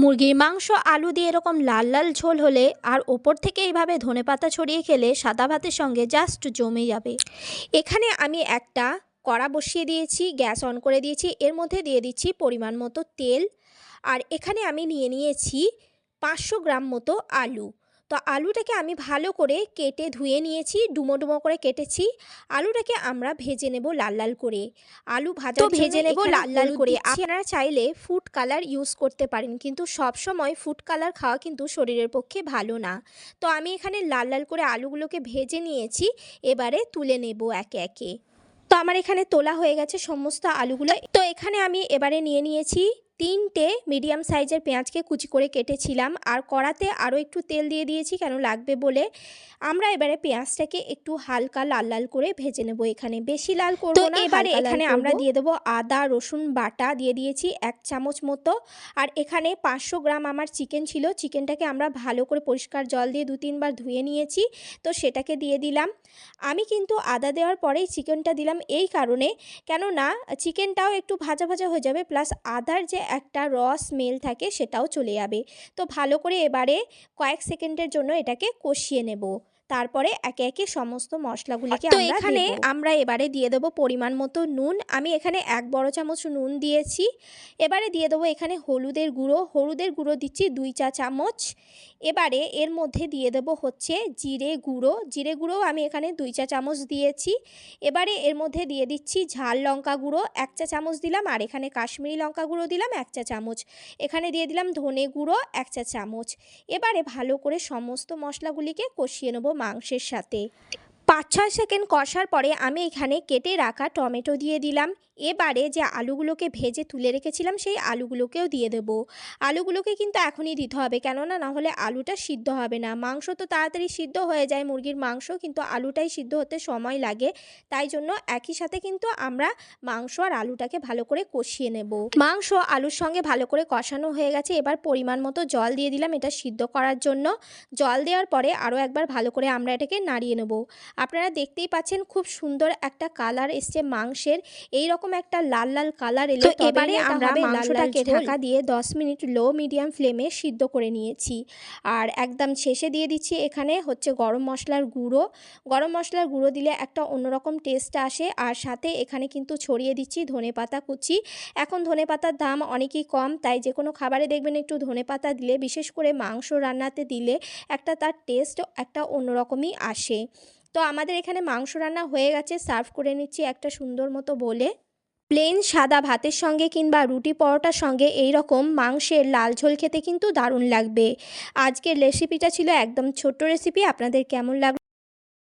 মুরগির মাংস, আলু দিয়ে এরকম লাল লাল ঝোল হলে আর ওপর থেকে এইভাবে ধনে পাতা ছড়িয়ে খেলে সাদা ভাতের সঙ্গে জাস্ট জমে যাবে। এখানে আমি একটা কড়া বসিয়ে দিয়েছি, গ্যাস অন করে দিয়েছি, এর মধ্যে দিয়ে দিচ্ছি পরিমাণ মতো তেল। আর এখানে আমি নিয়ে নিয়েছি পাঁচশো গ্রাম মতো আলু। তো আলুটাকে আমি ভালো করে কেটে ধুয়ে নিয়েছি ডুমো ডুমো করে কেটেছি। আলুটাকে আমরা ভেজে নেব লাল লাল করে। আলু ভাজা ভেজে নেব লাল লাল করে। আপনারা চাইলে ফুড কালার ইউজ করতে পারেন কিন্তু সব সময় ফুড কালার খাওয়া কিন্তু শরীরের পক্ষে ভালো না। তো আমি এখানে লাল লাল করে আলুগুলোকে ভেজে নিয়েছি এবারে তুলে নেব একে একে। তো আমার এখানে তোলা হয়ে গেছে সমস্ত আলুগুলো। তো এখানে আমি এবারে নিয়ে নিয়েছি তিনটে মিডিয়াম সাইজের পেঁয়াজকে কুচি করে কেটেছিলাম আর কড়াতে আরও একটু তেল দিয়ে দিয়েছি কেন লাগবে বলে। আমরা এবারে পেঁয়াজটাকে একটু হালকা লাল লাল করে ভেজে নেব এখানে। বেশি লাল করব না এবারে এখানে আমরা দিয়ে দেবো আদা রসুন বাটা দিয়ে দিয়েছি এক চামচ মতো। আর এখানে পাঁচশো গ্রাম আমার চিকেন ছিল চিকেনটাকে আমরা ভালো করে পরিষ্কার জল দিয়ে দু তিনবার ধুয়ে নিয়েছি তো সেটাকে দিয়ে দিলাম। আমি কিন্তু আদা দেওয়ার পরেই চিকেনটা দিলাম এই কারণে। কেননা চিকেনটাও একটু ভাজা ভাজা হয়ে যাবে প্লাস আদার যে একটা র স্মেল থাকে সেটাও চলে যাবে। তো ভালো করে এবারে কয়েক সেকেন্ডের জন্য এটাকে কষিয়ে নেব। তারপরে একে একে সমস্ত মশলাগুলিকে তো এখানে আমরা এবারে দিয়ে দেবো পরিমাণ মতো নুন। আমি এখানে এক বড় চামচ নুন দিয়েছি। এবারে দিয়ে দেবো এখানে হলুদের গুঁড়ো। হলুদের গুঁড়ো দিচ্ছি দুই চা চামচ। এবারে এর মধ্যে দিয়ে দেবো হচ্ছে জিরে গুঁড়ো। জিরে গুঁড়ো আমি এখানে দুই চা চামচ দিয়েছি। এবারে এর মধ্যে দিয়ে দিচ্ছি ঝাল লঙ্কা গুঁড়ো। এক চা চামচ দিলাম আর এখানে কাশ্মীরি লঙ্কা গুঁড়ো দিলাম এক চা চামচ। এখানে দিয়ে দিলাম ধনে গুঁড়ো এক চা চামচ। এবারে ভালো করে সমস্ত মশলাগুলিকে কষিয়ে নেব মাংসের সাথে। পাঁচ ছয় সেকেন্ড কষার পরে আমি এখানে কেটে রাখা টমেটো দিয়ে দিলাম। এবারে যে আলুগুলোকে ভেজে তুলে রেখেছিলাম, সেই আলুগুলোকেও দিয়ে দেব। আলুগুলোকে কিন্তু এখনই দিতে হবে, কেননা না হলে আলুটা সিদ্ধ হবে না। মাংস তো তাড়াতাড়ি সিদ্ধ হয়ে যায় মুরগির মাংস, কিন্তু আলুটাই সিদ্ধ হতে সময় লাগে। তাই জন্য একই সাথে কিন্তু আমরা মাংস আর আলুটাকে ভালো করে কষিয়ে নেব। মাংস আলুর সঙ্গে ভালো করে কষানো হয়ে গেছে। এবার পরিমাণ মতো জল দিয়ে দিলাম এটা সিদ্ধ করার জন্য। জল দেওয়ার পরে আরও একবার ভালো করে আমরা এটাকে নাড়িয়ে নেব। আপনারা দেখতেই পাচ্ছেন খুব সুন্দর একটা কালার এসছে মাংসের। এই রকম একটা লাল লাল কালার এলে। এবারে আমরা মাংসটাকে ঢাকা দিয়ে 10 মিনিট লো মিডিয়াম ফ্লেমে সিদ্ধ করে নিয়েছি। আর একদম শেষে দিয়ে দিচ্ছি এখানে হচ্ছে গরম মশলার গুঁড়ো। গরম মশলার গুঁড়ো দিলে একটা অন্যরকম টেস্ট আসে। আর সাথে এখানে কিন্তু ছড়িয়ে দিচ্ছি ধনেপাতা কুচি। এখন ধনেপাতার দাম অনেকই কম তাই যে কোনো খাবারে দেখবেন একটু ধনেপাতা দিলে বিশেষ করে মাংস রান্নাতে দিলে একটা তার টেস্ট একটা অন্যরকমই আসে। তো আমাদের এখানে মাংস রান্না হয়ে গেছে, সার্ভ করে নিচ্ছি একটা সুন্দর মতো বলে। প্লেন সাদা ভাতের সঙ্গে কিংবা রুটি পরোটার সঙ্গে এই রকম মাংসের লাল ঝোল খেতে কিন্তু দারুণ লাগবে। আজকের রেসিপিটা ছিল একদম ছোট্ট রেসিপি আপনাদের কেমন লাগল?